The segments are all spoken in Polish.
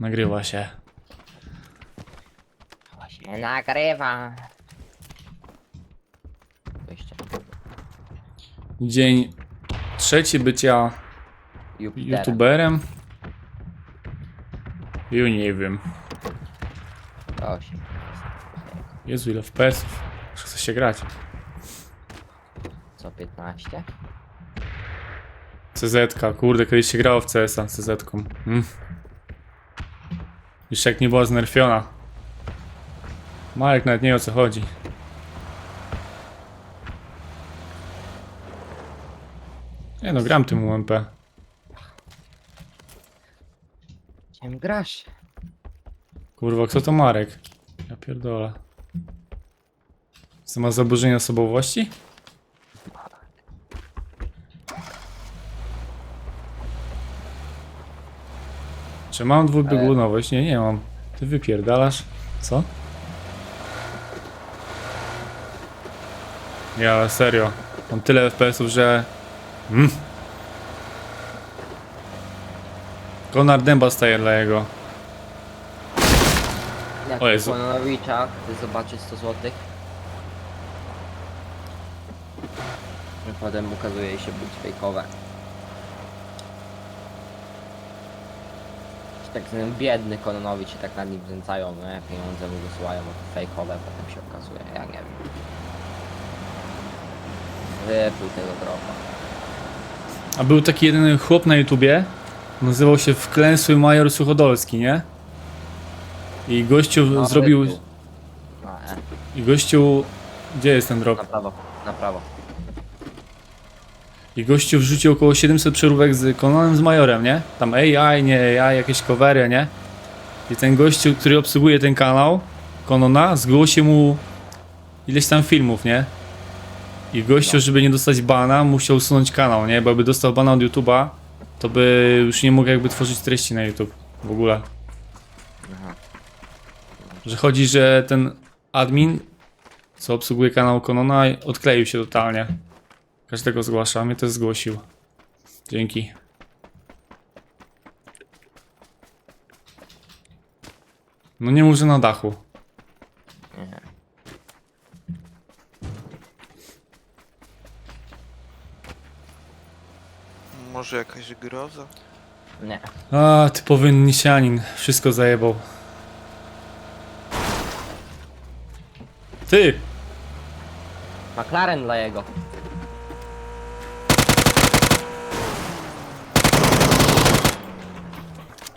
Nagrywa się. się nagrywa. Wyjście. Dzień trzeci bycia Jupitera. youtuberem. Ju nie wiem. Osiem. Jezu, ile FPS-ów. Już chce się grać. Co 15? CZ-ka, kurde, kiedyś się grało w CS-a z CZ-ką. Mm. Jeszcze jak nie była znerfiona. Marek nawet nie wie o co chodzi. Nie no, gram tym UMP. Czym grasz? Kurwa, kto to Marek? Ja pierdolę. Co ma zaburzenia osobowości? Czy mam dwubiegunowość? Nie, nie mam. Ty wypierdalasz? Co? Nie, ale serio. Mam tyle FPS-ów, że... Mm. Konar dęba staje dla jego. Jak O Jezu. w Kononowiczach, ty zobaczysz 100 zł. Potem ukazuje się być fejkowe. Tak zwany biedny Kononowicz się tak nad nim znęcają, nie? Pieniądze mu wysyłają, to fejkowe potem się okazuje, ja nie wiem. Wypluj tego dropa. A był taki jeden chłop na YouTubie, nazywał się Wklęsły Major Suchodolski, nie? I gościu No, zrobił... No, e, I gościu... Gdzie jest ten drop? na prawo, na prawo. I gościu wrzucił około 700 przeróbek z Conanem z Majorem, nie? Tam AI, nie AI, jakieś covery, nie? I ten gościu, który obsługuje ten kanał, Konona, zgłosi mu ileś tam filmów, nie? I gościu, żeby nie dostać bana, musiał usunąć kanał, nie? Bo jakby dostał bana od YouTube'a, to by już nie mógł jakby tworzyć treści na YouTube w ogóle. Aha. Że chodzi, że ten admin, co obsługuje kanał Konona, odkleił się totalnie. Każdego zgłasza, mnie też zgłosił. Dzięki. No nie może na dachu. Nie. Może jakaś groza? Nie. A, typowy nisianin. Wszystko zajebał. Ty! McLaren dla jego.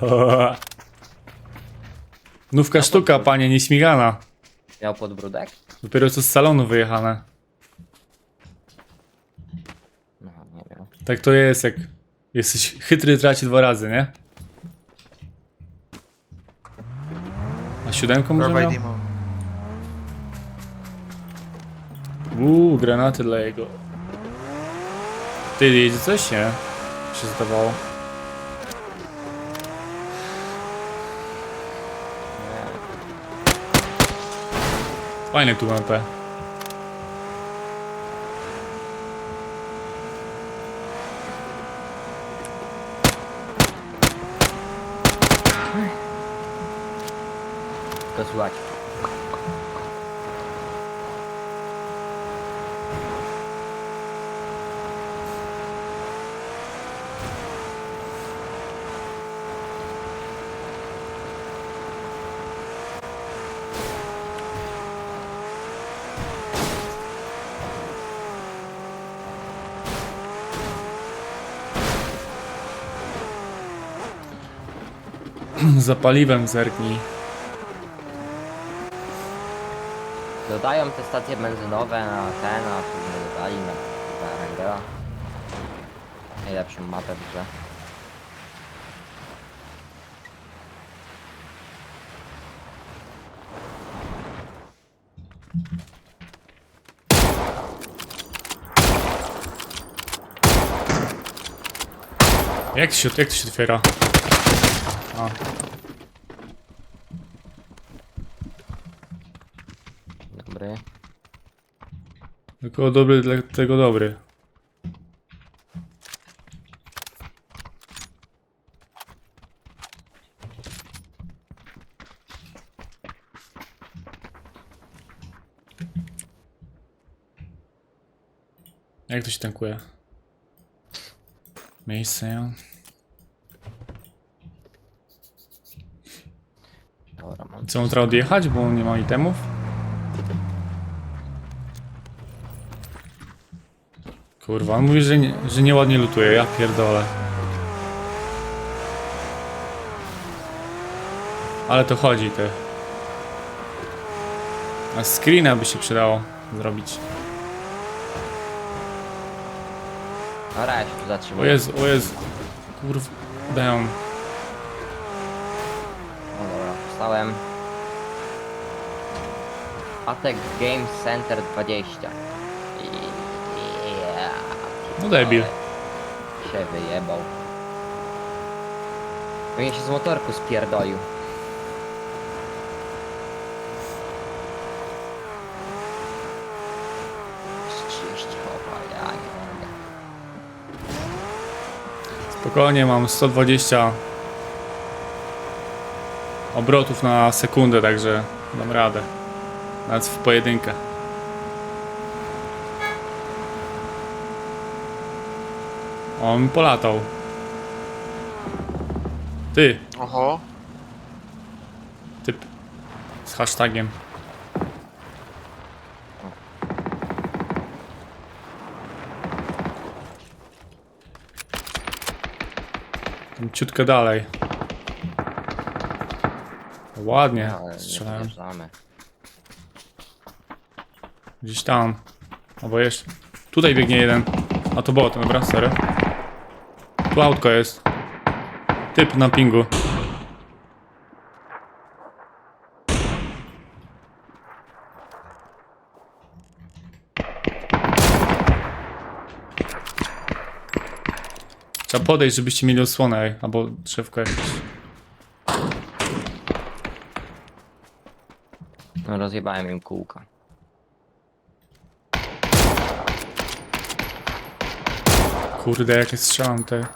Nówka sztuka, panie, nieśmigana. Miał podbródek? Dopiero co z salonu wyjechane. No, nie wiem. Tak to jest, jak jesteś chytry, traci dwa razy, nie? A siódemką może miał? Dimo. Uuu, granaty dla jego. Ty, jedzie coś? Nie. Się zdawało. Fajny tu MP. Tylko Za paliwem zerknij. Dodają te stacje benzynowe na ten, a nie dodali na, na Rangera. Najlepszą mapę w grze. Jak to się, jak to się otwiera? Tylko dobry dla tego dobry. Jak to się tankuje? Miejsce. Dobra, mam. Co, on trzeba odjechać, bo nie ma itemów? Kurwa, on mówi, że, nie, że nieładnie lutuje, ja pierdolę. Ale to chodzi, ty. A screena by się przydało zrobić. Dobra, ja się tu O zatrzymuję. Jezu, o Jezu. Kurwa, down. No dobra, wstałem. Attack Game Center 20. No debil. Się wyjebał. Mnie się z motorku spierdolił. 30 chowa, ja nie mogę. Spokojnie, mam 120 obrotów na sekundę, także dam radę. Nawet w pojedynkę. On polatał. Ty, Oho. typ z hashtagiem. Tam ciutkę dalej. Ładnie Ale nie strzelałem. podjeżdżamy. Gdzieś tam. Albo jeszcze. Tutaj biegnie jeden. A to bot, dobra, sorry. Tu jest. Typ na pingu. Trzeba podejść, żebyście mieli osłonę, albo drzewko jakieś. No rozjebałem im kółka. Kurde, jakie strzelam te.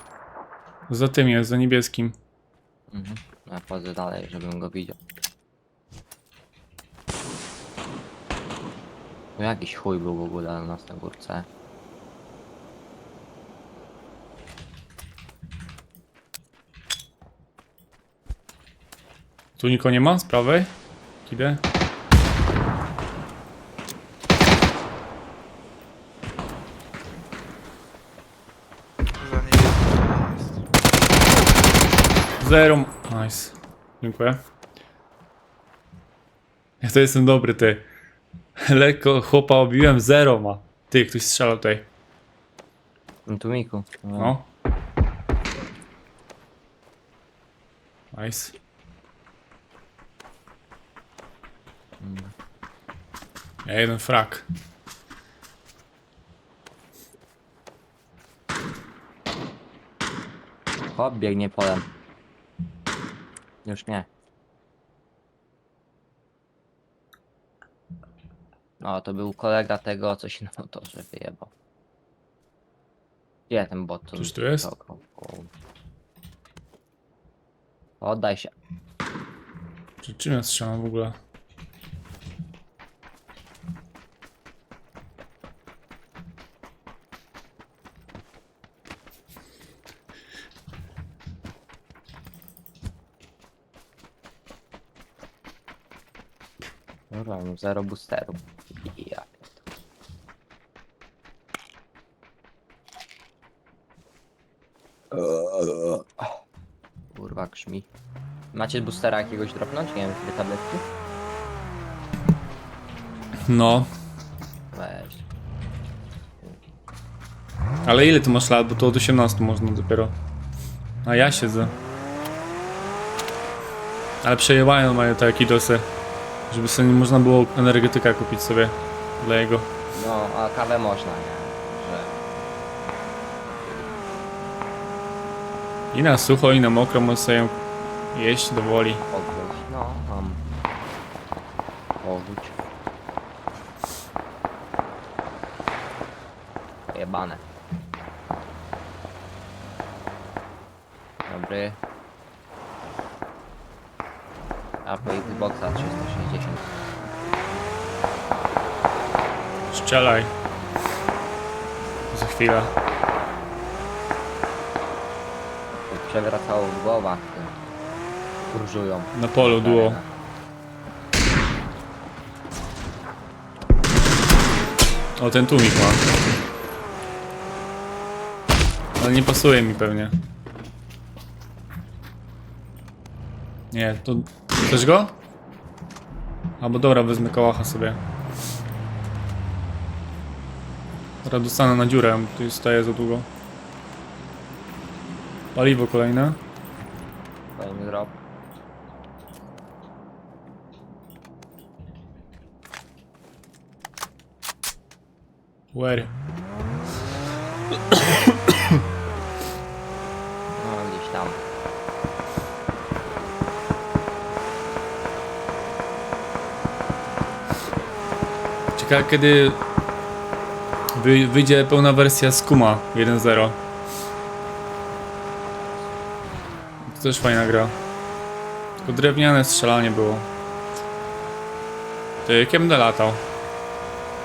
Za tym jest, za niebieskim. Mhm. Ja chodzę dalej, żebym go widział. No jakiś chuj był w ogóle u nas na górce. Tu nikogo nie ma z prawej? Idę. Za niebieskim jest. Zero. Nice. Dziękuję. Ja to jestem dobry, ty. Lekko chłopa obiłem, zero ma. Ty, ktoś strzelał tutaj. No tu Miku. No. No. Nice. Ja jeden frak. Hop, biegnie polem. Już nie. No, to był kolega tego, co się na motorze wyjebał. Gdzie ten bot? Coś tu jest? O. Oddaj się. Czy czym ja strzelam w ogóle? Dobra, mam zero boosterów. Ja. Kurwa krzmi. Macie boostera jakiegoś dropnąć? Nie wiem, sobie tabletki? No. Weź. Ale ile ty masz lat? Bo to od 18 można dopiero. A ja siedzę. Ale przejebają mają te akidosy. Żeby sobie nie można było energetyka kupić sobie dla jego. No, a kawę można, nie? Że... I na sucho, i na mokro możesz sobie ją jeść do woli. No, mam. Powódź. Jebane. Dobry. A po Xboxa 360. Strzelaj. Za chwilę. Przewracało w głowach. Kurżują. Na polu duo. O, ten tłumik ma. Ale nie pasuje mi pewnie. Nie, to... Chcesz go? Albo dobra, wezmę kołacha sobie. Dobra, dostanę na dziurę, tu staje za długo. Paliwo kolejne. Fajny drop. Where? No gdzieś tam. Ciekawe kiedy wy, wyjdzie pełna wersja Skuma 1.0. To też fajna gra. Tylko drewniane strzelanie było. Ty, jak ja będę latał?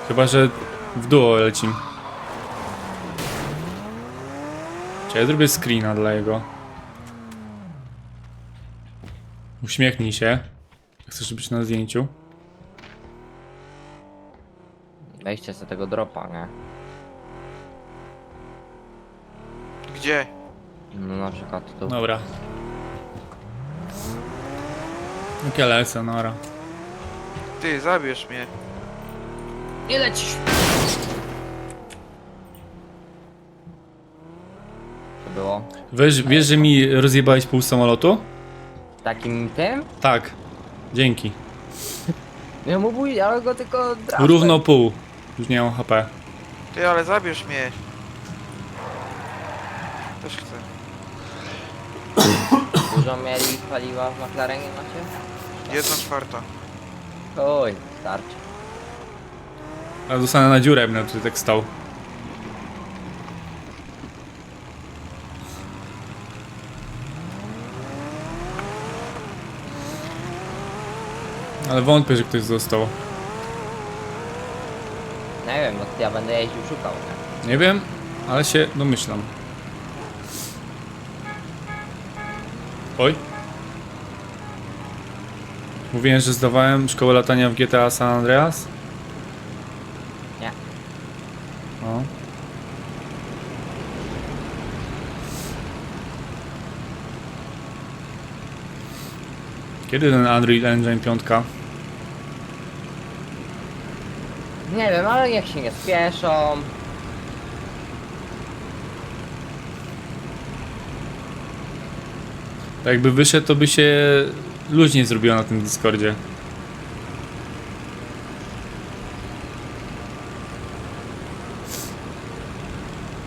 Chyba, że w duo lecim. Czy ja zrobię screena dla jego? Uśmiechnij się. Chcesz być na zdjęciu? Wejście z tego dropa, nie? Gdzie? No na przykład tu. Dobra. Ja lecę, nara. Ty, zabierz mnie. Nie lecisz! Co było? Wiesz, wiesz, że mi rozjebałeś pół samolotu? Takim tym? Tak. Dzięki. Nie mówi, ale go tylko drapę. Równo pół. Już nie mam HP. Ty, ale zabierz mnie. Też chcę. Dużo mieli paliwa w McLarenie macie? Jedna czwarta. Oj, starczy. A zostanę na dziurę, będę tutaj tak stał. Ale wątpię, że ktoś został. Nie wiem, no to ja będę jeździł szukał, nie? Nie wiem, ale się domyślam. Oj. Mówiłem, że zdawałem szkołę latania w GTA San Andreas? Nie. No. Kiedy ten Unreal Engine 5? Nie wiem, ale niech się nie spieszą. Tak jakby wyszedł, to by się luźniej zrobiło na tym Discordzie.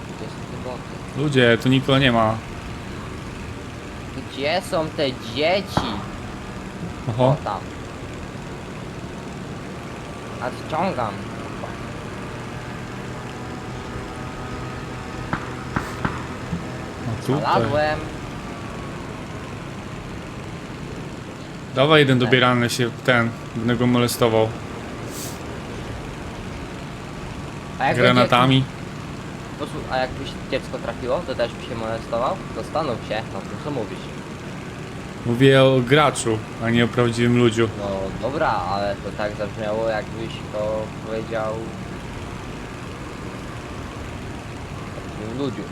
Gdzie są te boty? Ludzie, tu nikogo nie ma. Gdzie są te dzieci? Oho. O, tam. Nadciągam. A tutaj. Znalazłem. Dawaj jeden dobierany się ten, będę go molestował. A jak Granatami. Będzie, posłu- a jakbyś dziecko trafiło, to też by się molestował? Zastanów się na tym, co mówisz. Mówię o graczu, a nie o prawdziwym ludziu. No dobra, ale to tak zabrzmiało, jakbyś to powiedział... takim ludziu.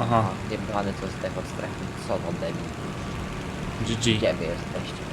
Aha, A, jebany co z tego strefy. Co to debil? GG. Gdzie wy jesteście?